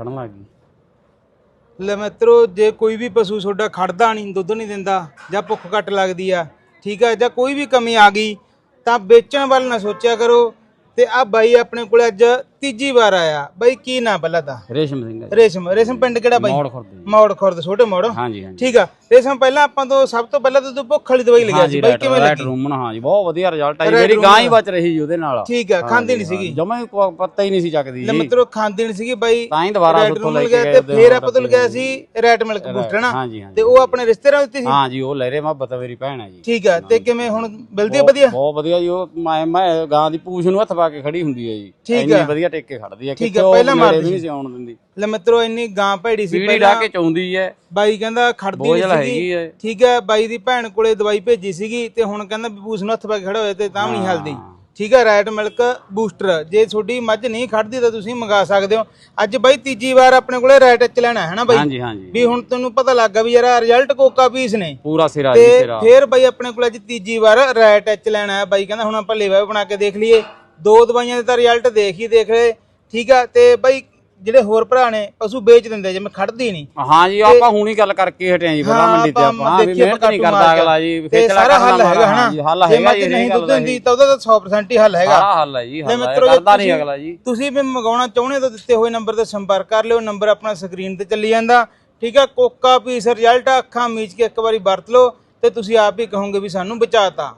ਫੜਨ ਲੱਗ ਗਈ। ਲੈ ਮਿੱਤਰੋ, ਜੇ ਕੋਈ ਵੀ ਪਸ਼ੂ ਤੁਹਾਡਾ ਖੜਦਾ ਨਹੀਂ, ਦੁੱਧ ਨਹੀਂ ਦਿੰਦਾ ਜਾਂ ਭੁੱਖ ਘੱਟ ਲੱਗਦੀ ਆ, ਠੀਕ ਆ, ਜਾਂ ਕੋਈ ਵੀ ਕਮੀ ਆ ਗਈ, ਤਾਂ ਵੇਚਣ ਵੱਲ ਨਾ ਸੋਚਿਆ ਕਰੋ ਤੇ ਆ ਬਾਈ ਆਪਣੇ ਕੋਲ ਅੱਜ ਤੀਜੀ ਵਾਰ ਆਇਆ। ਬਾਈ ਕੀ ਨਾਂ ਪਹਿਲਾਂ ਤਾਂ? ਰੇਸ਼ਮ ਸਿੰਘ ਹੈ ਜੀ। ਰੇਸ਼ਮ ਰੇਸ਼ਮ ਪਿੰਡ ਕਿਹੜਾ ਬਾਈ? ਮੌੜ ਖੁਰਦ ਜੀ। ਮੌੜ ਖੁਰਦ ਛੋਟੇ ਮੌੜ। ਹਾਂਜੀ ਹਾਂਜੀ। ਠੀਕ ਆ। ਰੇਸ਼ਮ ਪਹਿਲਾਂ ਆਪਾਂ ਤੋਂ ਸਭ ਤੋਂ ਪਹਿਲਾਂ ਤਾਂ ਤੂੰ ਭੁੱਖ ਵਾਲੀ ਦਵਾਈ ਲਗਿਆ ਸੀ। ਹਾਂਜੀ ਬਾਈ ਕਿਵੇਂ ਲੱਗੀ? ਰੂਮਨ ਹਾਂਜੀ ਬਹੁਤ ਵਧੀਆ ਰਿਜ਼ਲਟ ਆਈ। ਮੇਰੀ ਗਾਂ ਹੀ। ਬਚ ਰਹੀ ਜੀ ਉਹਦੇ ਨਾਲ। ਠੀਕ ਆ ਖਾਂਦੀ ਨਹੀਂ ਸੀਗੀ। ਜਮਾ ਹੀ ਪੱਤਾ ਹੀ ਨਹੀਂ ਸੀ ਚੱਕਦੀ ਲੈ ਜੀ। ਮਿੱਤਰੋ ਖਾਂਦੀ ਨਹੀਂ ਸੀਗੀ ਬਾਈ। ਤਾਂ ਹੀ ਦੁਬਾਰਾ ਰੈਡ ਉੱਥੋਂ ਲੈ ਕੇ ਤੇ ਉਹਦੇ ਫੇਰ ਆਪਾਂ ਤੋਂ ਲਗਿਆ ਸੀ ਰੈਡ ਮਿਲਕ ਬੂਸਟਰ ਨਾ। ਹਾਂਜੀ ਹਾਂਜੀ। ਤੇ ਉਹ ਆਪਣੇ ਰਿਸ਼ਤੇਦਾਰ ਦਿੱਤੀ ਸੀ। ਹਾਂਜੀ ਉਹ ਲਹਿਰੇ ਮੁਹੱਬਤ ਮੇਰੀ ਭੈਣ ਹੈ ਜੀ। ਠੀਕ ਆ ਤੇ ਕਿਵੇਂ ਹੁਣ ਮਿਲਦੀ ਆ ਵਧੀਆ? ਬਹੁਤ ਵਧੀਆ ਜੀ। ਉਹ ਮੈਂ ਮੈਂ ਗਾਂ ਦੀ ਪੂਛ ਨੂੰ ਹੱਥ ਪਾ ਕੇ ਖੜੀ ਹੁੰਦੀ ਹੈ ਜੀ। ਠੀਕ ਇੰਨੀ। ਵਧੀਆ ਟੇਕ ਕੇ ਖੜਦੀ ਹੈ ਠੀਕ ਉਹ ਪਹਿਲਾਂ ਨੇੜੇ ਮਾਰਦੀ ਨਹੀਂ ਸੀ। ਆਉਣ ਦਿੰਦੀ। ਲੈ ਮਿੱਤਰੋ ਇੰਨੀ ਗਾਂ ਭੈੜੀ ਸੀ ਢਾ ਕੇ ਚੌਂਦੀ ਹੈ ਬਾਈ ਕਹਿੰਦਾ ਖੜਦੀ ਬੋਝਲ ਨਹੀਂ ਹੈਗੀ ਸੀਗੀ। ਹੈ ਠੀਕ ਹੈ ਬਾਈ ਦੀ ਭੈਣ ਕੋਲੇ ਦਵਾਈ ਭੇਜੀ ਸੀਗੀ ਤੇ ਹੁਣ ਕਹਿੰਦਾ ਵੀ ਨੂੰ ਹੱਥ ਪਾ ਕੇ ਖੜਾ ਹੋਇਆ ਤੇ ਤਾਂ ਵੀ ਨਹੀਂ ਹਲਦੀ। ਠੀਕ ਹੈ ਰੈਡ ਮਿਲਕ ਬੂਸਟਰ। ਜੇ ਤੁਹਾਡੀ ਮੱਝ ਨਹੀਂ ਖੜਦੀ ਤਾਂ ਤੁਸੀਂ ਮੰਗਾ ਸਕਦੇ ਹੋ। ਅੱਜ ਬਾਈ ਤੀਜੀ ਵਾਰ ਆਪਣੇ ਕੋਲੇ ਰੈਡ ਟੱਚ ਲੈਣਾ ਹੈ ਨਾ ਬਾਈ? ਹਾਂਜੀ ਹਾਂਜੀ। ਵੀ ਹੁਣ ਤੈਨੂੰ ਪਤਾ ਲੱਗਾ ਵੀ ਯਾਰ ਰਿਜ਼ਲਟ ਕੋਕਾ ਪੀਸ ਨੇ। ਪੂਰਾ ਸਿਰਾ ਜੀ ਤੇ ਸਿਰਾ। ਫੇਰ ਬਾਈ ਆਪਣੇ ਕੋਲ ਅੱਜ ਤੀਜੀ ਵਾਰ ਰੈਡ ਟੱਚ ਲੈਣਾ ਹੈ। ਬਾਈ ਕਹਿੰਦਾ ਹੁਣ ਆਪਾਂ ਲੇਵਾ ਵੀ ਬਣਾ ਕੇ ਦੇਖ ਲਈਏ। ਦੋ ਦਵਾਈਆਂ ਦੇ ਤਾਂ ਰਿਜ਼ਲਟ ਦੇਖ ਹੀ ਦੇਖ ਲਏ ਠੀਕ ਆ ਤੇ ਬਾਈ ਜਿਹੜੇ ਹੋਰ ਭਰਾ ਨੇ ਪਸ਼ੂ ਵੇਚ ਦਿੰਦੇ ਜਿਵੇਂ ਖੜਦੀ ਨਹੀਂ ਹਾਂ ਜੀ ਆਪਾਂ ਹੁਣੀ ਗੱਲ ਕਰਕੇ ਹਟੇ ਆ ਜੀ ਹਾਂ, ਮੰਡੀ ਤੇ ਆਪਾਂ ਵੀ ਮਿਹਨਤ ਨਹੀਂ ਕਰਦਾ ਅਗਲਾ ਜੀ ਤੇ ਸਾਰਾ ਹੱਲ ਹੈਗਾ ਹਨਾ? ਹੱਲ ਹੈਗਾ ਜੀ ਨਹੀਂ ਦੁੱਧ ਦਿੰਦੀ ਤਾਂ ਉਹਦਾ ਤਾਂ 100% ਹੀ ਹੱਲ ਹੈਗਾ। ਸਾਰਾ ਹੱਲ ਹੈ ਜੀ ਹੱਲ ਕਰਦਾ ਨਹੀਂ ਤੁਸੀਂ- ਅਗਲਾ ਜੀ। ਤੁਸੀਂ ਵੀ ਮੰਗਾਉਣਾ ਚਾਹੁੰਦੇ ਤਾਂ ਦਿੱਤੇ ਹੋਏ ਨੰਬਰ ਤੇ ਸੰਪਰਕ ਕਰ ਲਿਓ ਨੰਬਰ ਆਪਣਾ ਸਕਰੀਨ ਤੇ ਚੱਲੀ ਜਾਂਦਾ। ਠੀਕ ਆ ਕੋਕਾ ਪੀਸ ਰਿਜ਼ਲਟ ਅੱਖਾਂ ਮੀਚ ਕੇ ਇੱਕ ਵਾਰੀ ਵਰਤ ਲਓ ਤੇ ਤੁਸੀਂ ਆਪ ਹੀ ਕਹੋਗੇ ਵੀ ਸਾਨੂੰ ਬਚਾਤਾ।